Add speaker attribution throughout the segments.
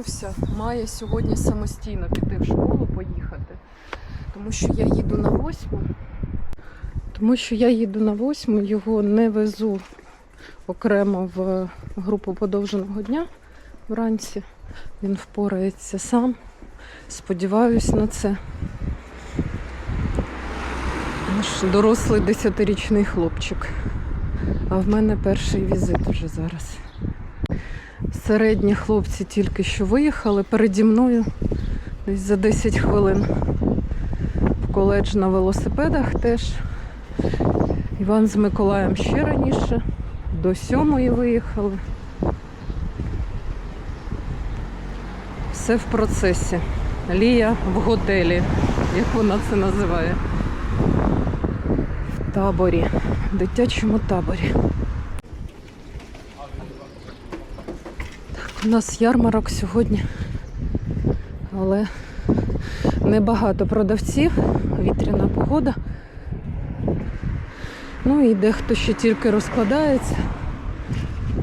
Speaker 1: прокинувся, має сьогодні самостійно піти в школу, поїхати. Тому що я їду на восьму. Тому що я їду на восьму, його не везу окремо в групу подовженого дня вранці. Він впорається сам. Сподіваюсь на це. Наш дорослий десятирічний хлопчик. А в мене перший візит вже зараз. Середні хлопці тільки що виїхали переді мною десь за 10 хвилин. В коледж на велосипедах теж. Іван з Миколаєм ще раніше. До сьомої виїхали. Все в процесі. Лія в готелі, як вона це називає. В таборі, в дитячому таборі. У нас ярмарок сьогодні, але небагато продавців, вітряна погода. Ну і дехто ще тільки розкладається.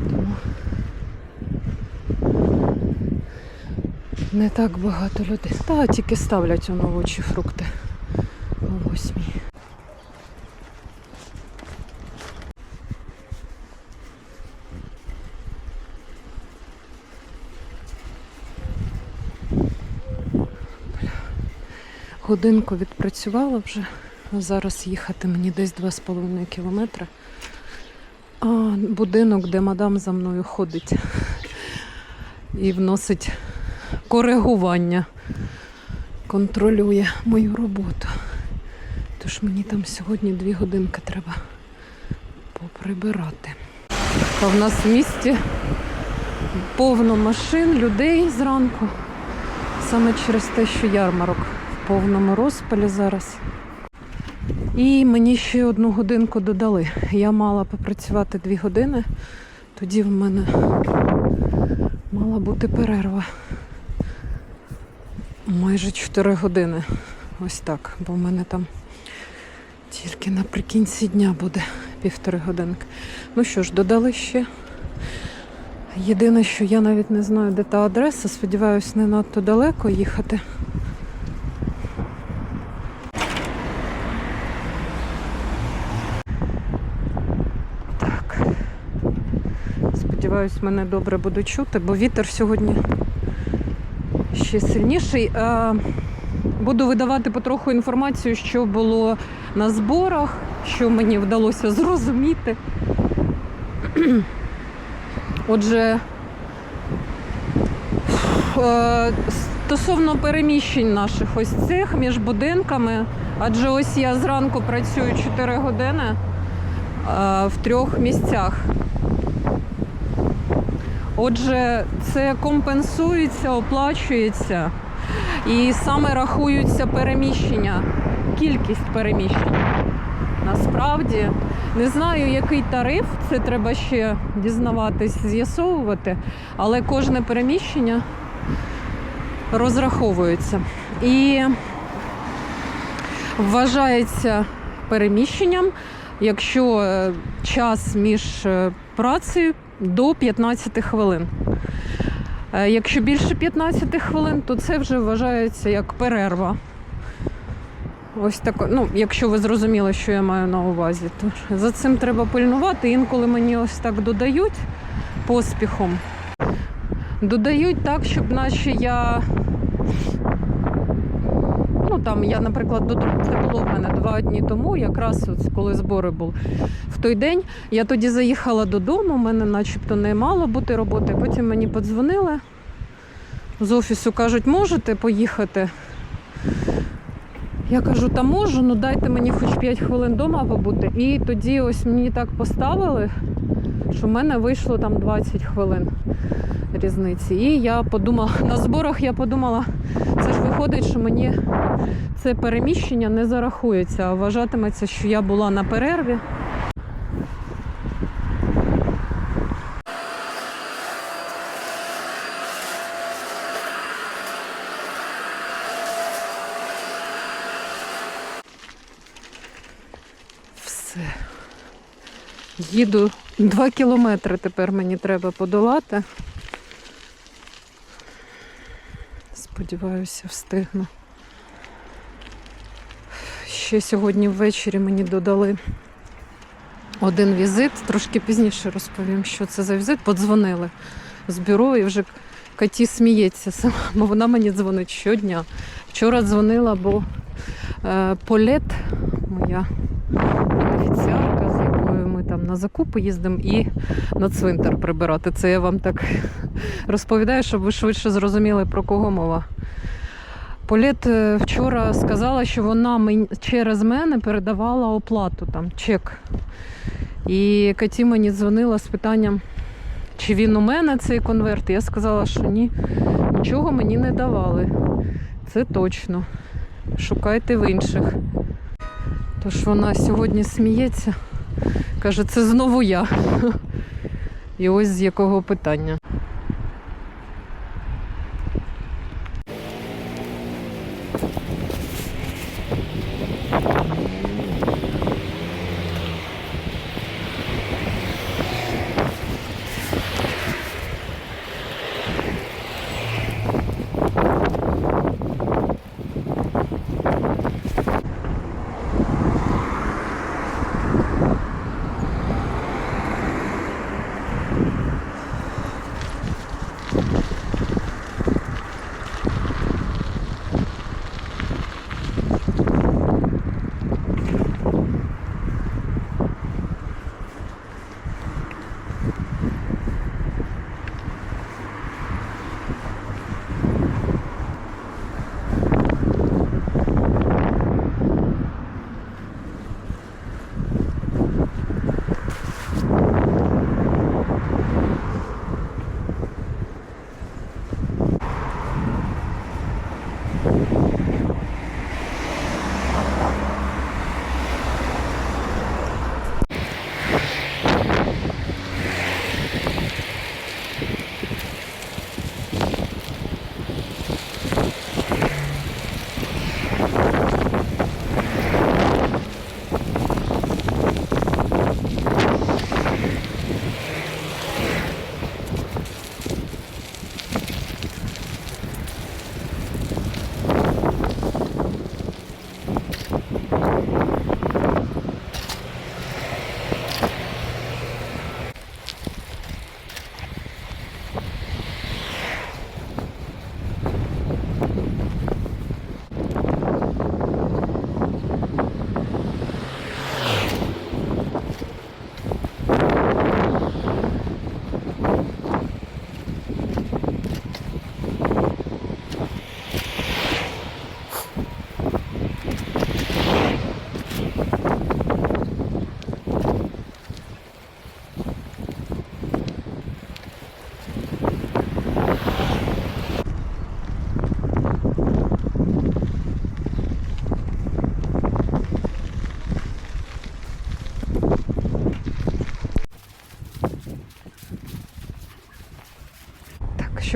Speaker 1: Тому не так багато людей. Та тільки ставлять у овочі фрукти о восьмій. Годинку відпрацювала вже. Зараз їхати мені десь 2,5 кілометри. А будинок, де мадам за мною ходить і вносить коригування, контролює мою роботу. Тож мені там сьогодні дві годинки треба поприбирати. А в нас в місті повно машин, людей зранку. Саме через те, що ярмарок повному розпалі зараз. І мені ще одну годинку додали. Я мала попрацювати дві години, тоді в мене мала бути перерва. Майже 4 години. Ось так, бо в мене там тільки наприкінці дня буде півтори годинки. Ну що ж, додали ще. Єдине, що я навіть не знаю, де та адреса, сподіваюсь, не надто далеко їхати. Так. Сподіваюсь, мене добре буде чути, бо вітер сьогодні ще сильніший. Е, Буду видавати потроху інформацію, що було на зборах, що мені вдалося зрозуміти. Отже, е, стосовно переміщень наших ось цих між будинками, адже ось я зранку працюю 4 години е, в трьох місцях. Отже, це компенсується, оплачується і саме рахуються переміщення, кількість переміщень. Насправді не знаю, який тариф, це треба ще дізнаватись, з'ясовувати, але кожне переміщення розраховується. І вважається переміщенням, якщо е, час між е, працею до 15 хвилин. Е, Якщо більше 15 хвилин, то це вже вважається як перерва. Ось так, ну, якщо ви зрозуміли, що я маю на увазі, то за цим треба пильнувати. Інколи мені ось так додають поспіхом. Додають так, щоб наче я. Там я, наприклад, додому, це було в мене два дні тому, якраз от коли збори були в той день. Я тоді заїхала додому, у мене начебто не мало бути роботи. Потім мені подзвонили з офісу, кажуть, можете поїхати. Я кажу, та можу, ну дайте мені хоч 5 хвилин вдома побути. І тоді ось мені так поставили, що в мене вийшло там 20 хвилин різниці. І я подумала, на зборах я подумала, це ж виходить, що мені це переміщення не зарахується, а вважатиметься, що я була на перерві. Все. Їду Два кілометри тепер мені треба подолати. Сподіваюся, встигну. Ще сьогодні ввечері мені додали один візит. Трошки пізніше розповім, що це за візит. Подзвонили з бюро і вже Каті сміється сама, бо вона мені дзвонить щодня. Вчора дзвонила, бо е, Полет, моя бенефіціарка, з якою ми там на закупи їздимо, і на цвинтар прибирати. Це я вам так розповідаю, щоб ви швидше зрозуміли, про кого мова. Полет е, вчора сказала, що вона через мене передавала оплату, там, чек. І Каті мені дзвонила з питанням, чи він у мене цей конверт. Я сказала, що ні, нічого мені не давали. Це точно. Шукайте в інших. Тож вона сьогодні сміється, каже, це знову я. І ось з якого питання. Так,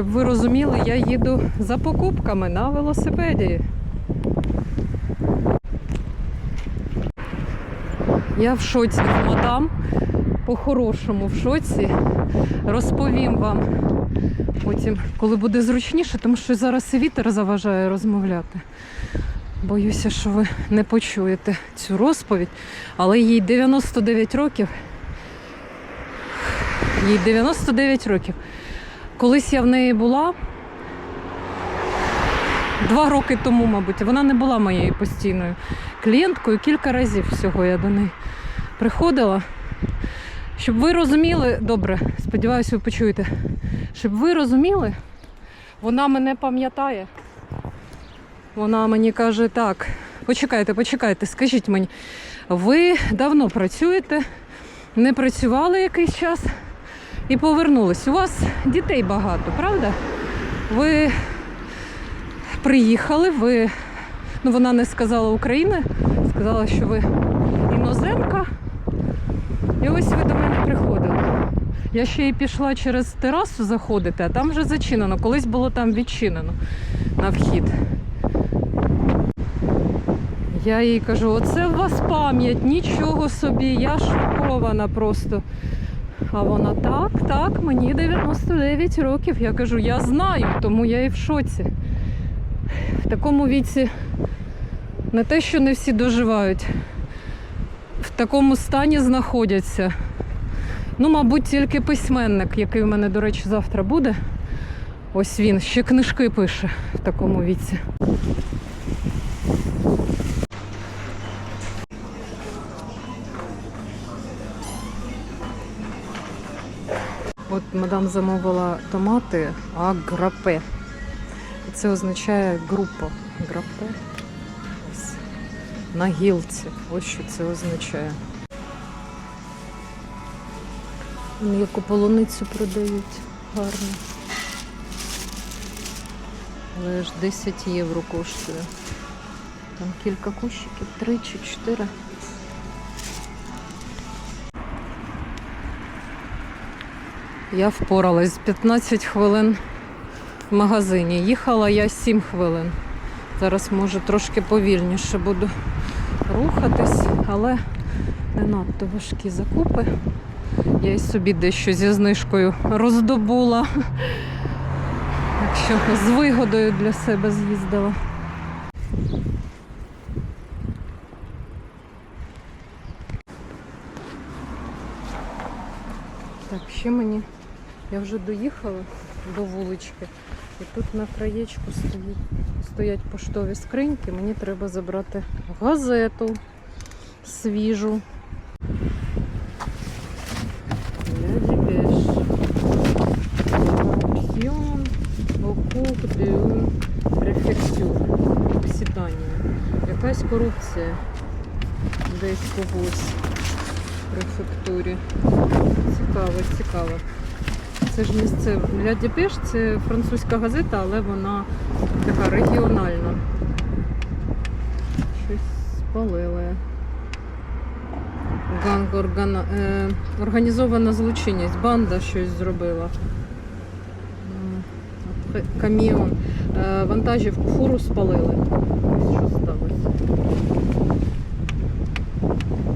Speaker 1: щоб ви розуміли, я їду за покупками на велосипеді. Я в шоці мадам, по-хорошому в шоці. Розповім вам потім, коли буде зручніше, тому що зараз і вітер заважає розмовляти. Боюся, що ви не почуєте цю розповідь, але їй 99 років. Їй 99 років. Колись я в неї була два роки тому, мабуть, вона не була моєю постійною клієнткою. Кілька разів всього я до неї приходила. Щоб ви розуміли, добре, сподіваюся, ви почуєте. Щоб ви розуміли, вона мене пам'ятає. Вона мені каже, так, почекайте, почекайте, скажіть мені, ви давно працюєте, не працювали якийсь час і повернулись. У вас дітей багато, правда? Ви приїхали, ви, ну вона не сказала України, сказала, що ви іноземка. І ось ви до мене приходили. Я ще й пішла через терасу заходити, а там вже зачинено. Колись було там відчинено на вхід. Я їй кажу, оце у вас пам'ять, нічого собі, я шокована просто. А вона так, так, мені 99 років. Я кажу, я знаю, тому я і в шоці. В такому віці не те, що не всі доживають, в такому стані знаходяться. Ну, мабуть, тільки письменник, який в мене, до речі, завтра буде. Ось він ще книжки пише в такому віці. Мадам замовила томати аграпе. І Це означає група. Грапе. На гілці. Ось що це означає. Яку полуницю продають. Гарно. Але ж 10 євро коштує. Там кілька кущиків, 3 чи 4. Я впоралась 15 хвилин в магазині. Їхала я 7 хвилин. Зараз, може, трошки повільніше буду рухатись, але не надто важкі закупи. Я й собі дещо зі знижкою роздобула. Так що з вигодою для себе з'їздила. Так, ще мені. Я вже доїхала до вулички. І тут на краєчку стоять поштові скриньки. Мені треба забрати газету свіжу. Якась корупція десь когось в префектурі. Цікаво, цікаво. Це ж місце для Діпеш, це французька газета, але вона така регіональна. Щось спалили. Ганг органа... е, організована злочинність, банда щось зробила. М, Каміон. Е, Вантажівку фуру спалили. Ось Що сталося?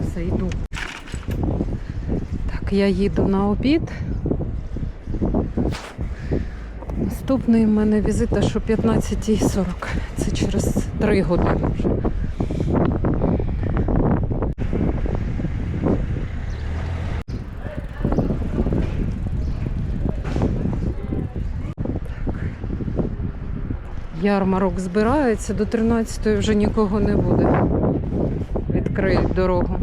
Speaker 1: Все, йду. Так, я їду на обід. Наступний в мене візит аж о 15.40. Це через 3 години вже. Ярмарок збирається, до 13-ї вже нікого не буде. Відкриють дорогу.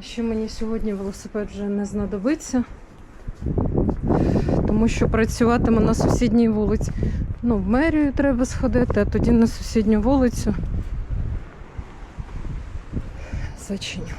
Speaker 1: Ще мені сьогодні велосипед вже не знадобиться, тому що працюватиму на сусідній вулиці. Ну, в мерію треба сходити, а тоді на сусідню вулицю. Зачиню.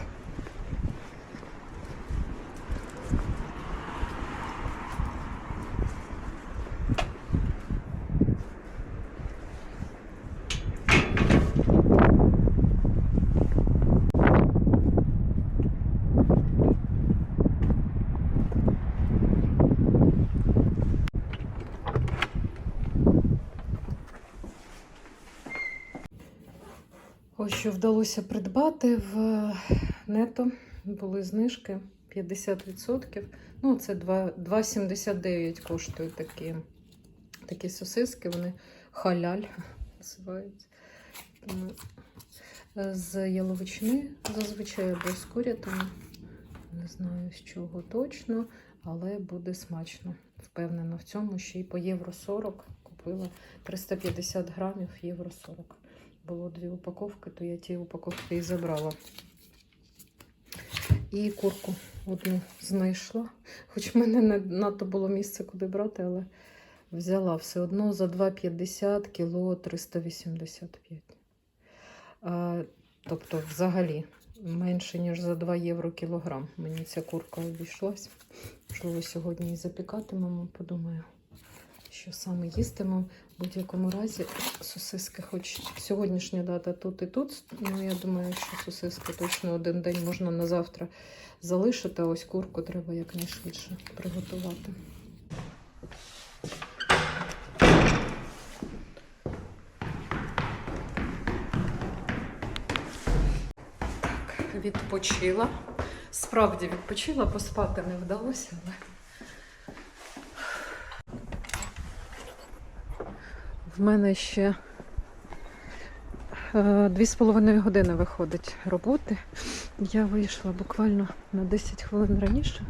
Speaker 1: Ось що вдалося придбати в нето. Були знижки 50%. Ну, це 2,79 коштують такі, такі сосиски, вони халяль називаються. Е, З яловичини зазвичай або з курятини. Не знаю з чого точно, але буде смачно. Впевнена в цьому, ще й по євро 40 купила 350 грамів євро 40 було дві упаковки, то я ті упаковки і забрала. І курку одну знайшла. Хоч в мене не надто було місце, куди брати, але взяла все одно за 2,50 кіло 385. А, тобто, взагалі, менше, ніж за 2 євро кілограм. Мені ця курка обійшлась. Можливо, сьогодні і запікатимемо, подумаю що саме їстимемо. В будь-якому разі сосиски, хоч сьогоднішня дата тут і тут. Ну, я думаю, що сосиски точно один день можна на завтра залишити, а ось курку треба якнайшвидше приготувати. Так, відпочила. Справді відпочила, поспати не вдалося, але. В мене ще е, дві з половиною години виходить роботи. Я вийшла буквально на 10 хвилин раніше,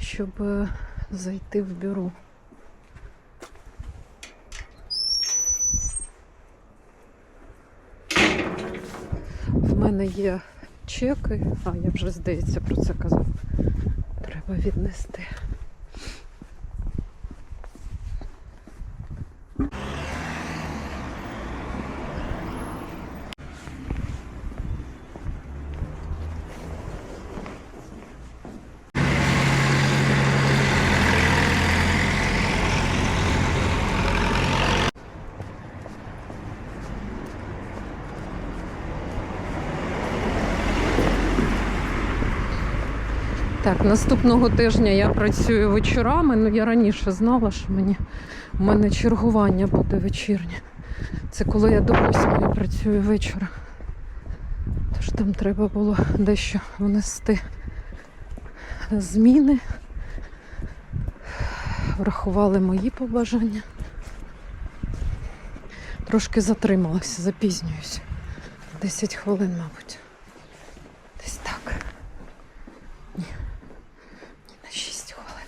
Speaker 1: щоб е, зайти в бюро. В мене є чеки, а я вже здається про це казав. Треба віднести. Так, наступного тижня я працюю вечорами. Ну я раніше знала, що мені в мене чергування буде вечірнє. Це коли я до восьмої працюю вечора. Тож там треба було дещо внести зміни. Врахували мої побажання. Трошки затрималася, запізнююсь. 10 хвилин, мабуть. Десь так. Ні. Ні, на 6 хвилин.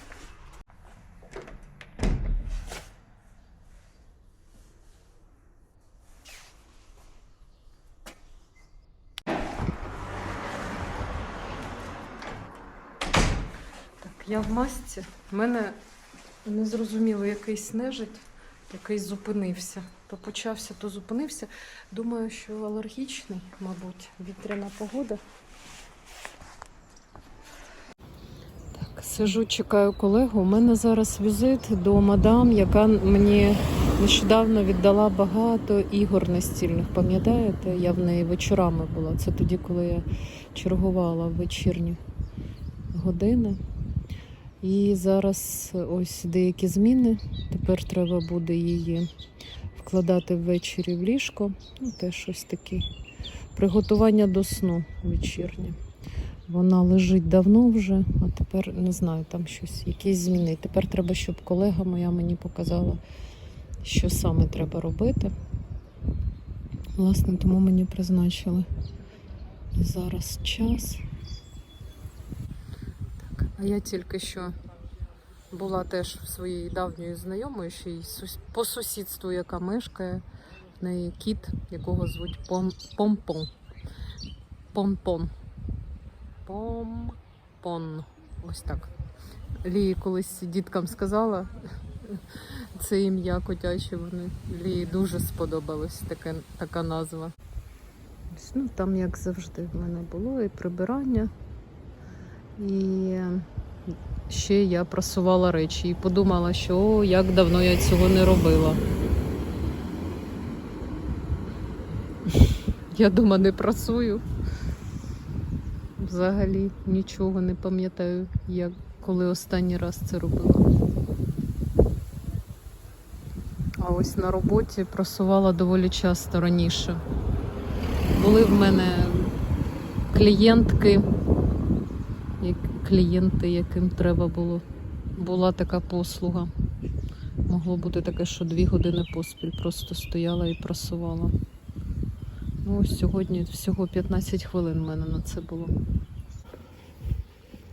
Speaker 1: Так, я в масці. У мене незрозуміло якийсь нежить, який зупинився. То почався, то зупинився. Думаю, що алергічний, мабуть, вітряна погода. Так, сижу, чекаю колегу. У мене зараз візит до мадам, яка мені нещодавно віддала багато ігор настільних. Пам'ятаєте? Я в неї вечорами була. Це тоді, коли я чергувала вечірні години. І зараз ось деякі зміни. Тепер треба буде її вкладати ввечері в ліжко. Ну, теж щось таке. Приготування до сну вечірнє. Вона лежить давно вже, а тепер не знаю, там щось, якісь зміни. Тепер треба, щоб колега моя мені показала, що саме треба робити. Власне, тому мені призначили зараз час. А я тільки що була теж в своїй давньої знайомої, ще й по сусідству, яка мешкає. В неї кіт, якого звуть Пом- Помпон. Помпон. Помпон. Ось так. Лії колись діткам сказала це ім'я котяче. Вони Лії дуже сподобалось таке, така назва. Ну, там, як завжди, в мене було і прибирання. І ще я прасувала речі і подумала, що о, як давно я цього не робила. Я дома не прасую. Взагалі нічого не пам'ятаю, як коли останній раз це робила. А ось на роботі прасувала доволі часто раніше. Були в мене клієнтки, клієнти, яким треба було. Була така послуга. Могло бути таке, що дві години поспіль просто стояла і прасувала. Ну, сьогодні всього 15 хвилин в мене на це було.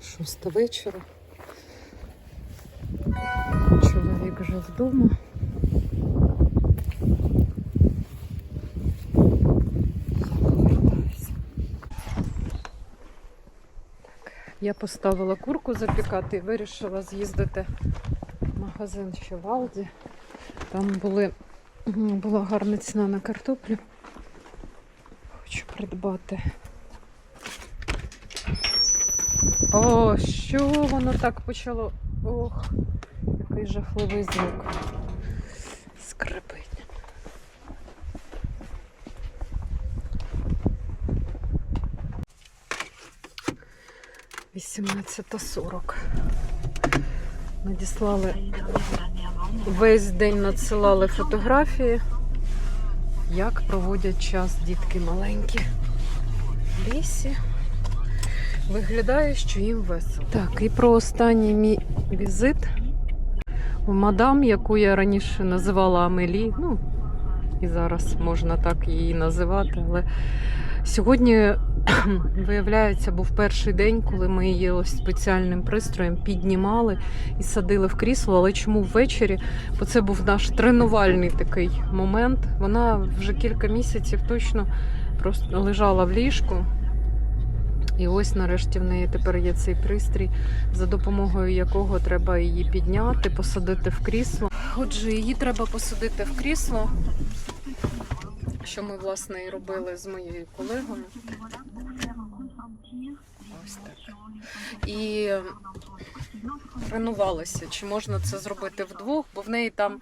Speaker 1: Шоста вечора. Чоловік вже вдома. Я поставила курку запікати і вирішила з'їздити в магазин ще в Алді. Там були, була гарна ціна на картоплю. Хочу придбати. О, що воно так почало? Ох, який жахливий звук. 18.40. Надіслали весь день надсилали фотографії, як проводять час дітки маленькі лісі. Виглядає, що їм весело. Так, і про останній мій візит в мадам, яку я раніше називала Амелі. Ну, і зараз можна так її називати, але сьогодні виявляється, був перший день, коли ми її ось спеціальним пристроєм піднімали і садили в крісло. Але чому ввечері? Бо це був наш тренувальний такий момент. Вона вже кілька місяців точно просто лежала в ліжку. І ось нарешті в неї тепер є цей пристрій, за допомогою якого треба її підняти, посадити в крісло. Отже, її треба посадити в крісло, що ми власне і робили з моєю колегою. І тренувалися, чи можна це зробити вдвох, бо в неї там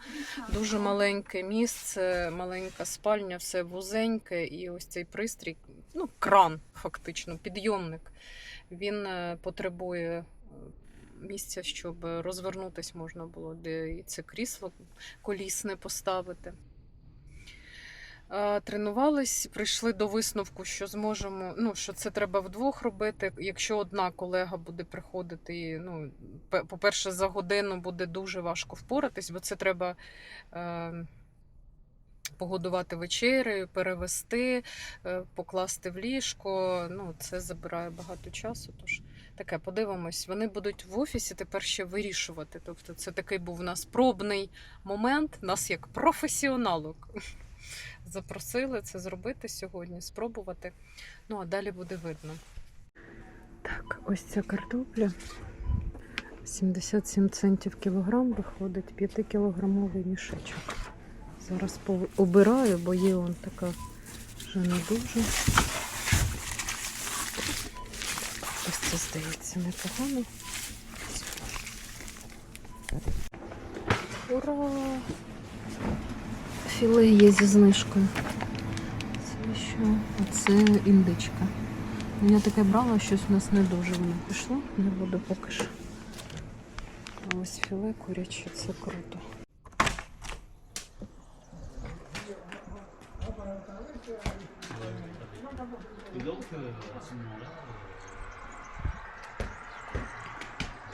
Speaker 1: дуже маленьке місце, маленька спальня, все вузеньке, і ось цей пристрій, ну, кран, фактично, підйомник. Він е, потребує е, місця, щоб розвернутися можна було, де і це крісло колісне поставити. Тренувались, прийшли до висновку, що зможемо, ну що це треба вдвох робити. Якщо одна колега буде приходити, ну, по-перше, за годину буде дуже важко впоратись, бо це треба е, погодувати вечерею, перевести, е, покласти в ліжко. Ну, це забирає багато часу. Тож таке, подивимось. Вони будуть в офісі тепер ще вирішувати. Тобто, це такий був у нас пробний момент, нас як професіоналок. Запросили це зробити сьогодні, спробувати. Ну, а далі буде видно. Так, ось ця картопля. 77 центів кілограм виходить 5-кілограмовий мішечок. Зараз обираю, бо є он така вже не дуже. Ось це здається непогано. Ура! Філе є зі знижкою. Це що? Оце індичка. Ну, Я таке брала, щось у нас не дуже воно пішло. Не буду поки що. А ось філе куряче, це круто.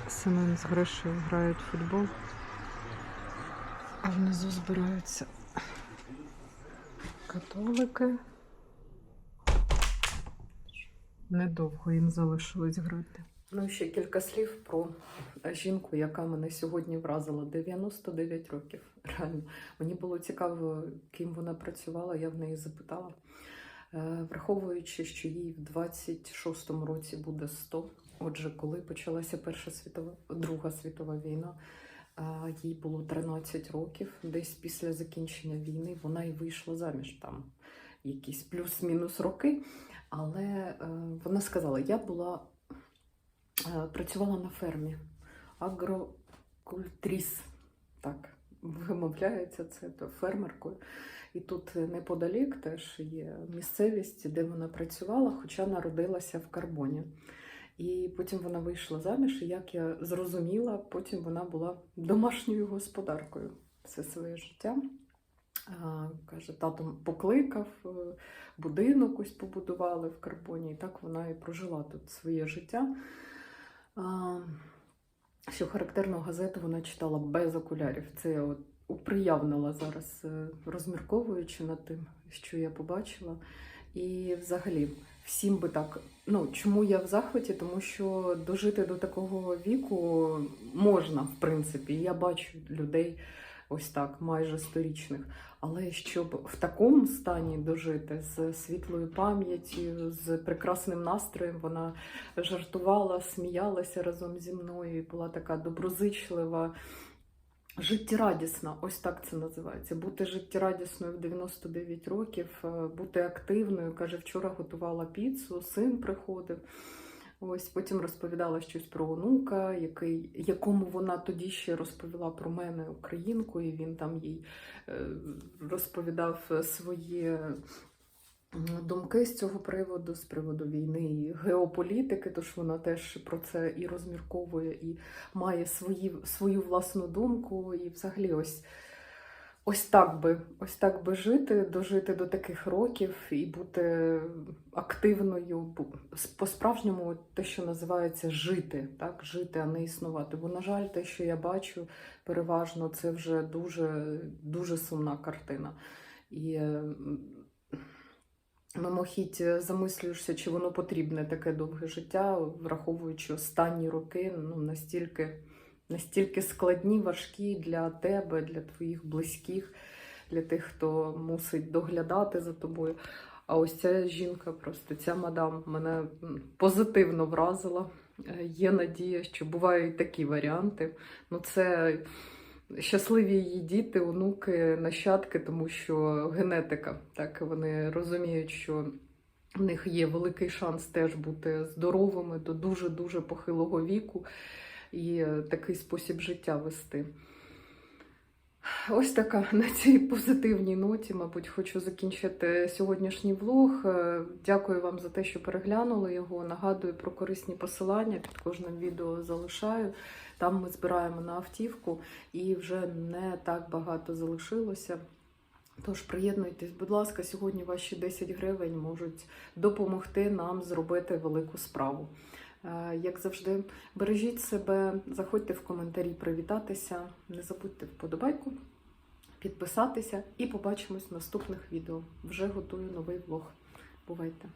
Speaker 1: Семен з Гришею грають в футбол, а внизу збираються католики. Недовго їм залишилось грати. Ну, ще кілька слів про жінку, яка мене сьогодні вразила 99 років. Реально, мені було цікаво, ким вона працювала, я в неї запитала. Е, Враховуючи, що їй в 26-му році буде 100, Отже, коли почалася Перша світова, Друга світова війна, їй було 13 років. Десь після закінчення війни вона і вийшла заміж там якісь плюс-мінус роки. Але е, вона сказала: я була е, працювала на фермі агрокультріс. Так, вимовляється це то фермеркою. І тут неподалік теж є місцевість, де вона працювала, хоча народилася в карбоні. І потім вона вийшла заміж, і як я зрозуміла, потім вона була домашньою господаркою все своє життя. А, Каже, тато покликав, е, будинок ось побудували в карбоні, і так вона і прожила тут своє життя. А, Що характерно, газету вона читала без окулярів. Це я от уприявнила зараз, е, розмірковуючи над тим, що я побачила. І взагалі, всім би так. Ну, чому я в захваті? Тому що дожити до такого віку можна, в принципі. Я бачу людей ось так, майже сторічних. Але щоб в такому стані дожити з світлою пам'яттю, з прекрасним настроєм, вона жартувала, сміялася разом зі мною, і була така доброзичлива. Життєрадісна, ось так це називається. Бути життєрадісною в 99 років, е, бути активною. Каже, вчора готувала піцу, син приходив. Ось потім розповідала щось про онука, який, якому вона тоді ще розповіла про мене українку, і він там їй е, розповідав свої м, думки з цього приводу, з приводу війни і геополітики, тож вона теж про це і розмірковує, і має свої, свою власну думку. І взагалі ось ось так би, ось так би жити, дожити до таких років і бути активною, по-справжньому те, що називається жити, так, жити, а не існувати. Бо, на жаль, те, що я бачу, переважно це вже дуже, дуже сумна картина. І мимохідь е, замислюєшся, чи воно потрібне таке довге життя, враховуючи останні роки, ну настільки, настільки складні, важкі для тебе, для твоїх близьких, для тих, хто мусить доглядати за тобою. А ось ця жінка, просто ця мадам мене позитивно вразила. Е, Є надія, що бувають такі варіанти. Ну, це щасливі її діти, онуки, нащадки, тому що генетика. Так вони розуміють, що в них є великий шанс теж бути здоровими до дуже дуже похилого віку і такий спосіб життя вести. Ось така на цій позитивній ноті, мабуть, хочу закінчити сьогоднішній влог. Е, Дякую вам за те, що переглянули його. Нагадую про корисні посилання під кожним відео залишаю. Там ми збираємо на автівку і вже не так багато залишилося. Тож приєднуйтесь, будь ласка, сьогодні ваші 10 гривень можуть допомогти нам зробити велику справу. Е, Як завжди, бережіть себе, заходьте в коментарі привітатися, не забудьте вподобайку, підписатися і побачимось в наступних відео. Вже готую новий влог. Бувайте!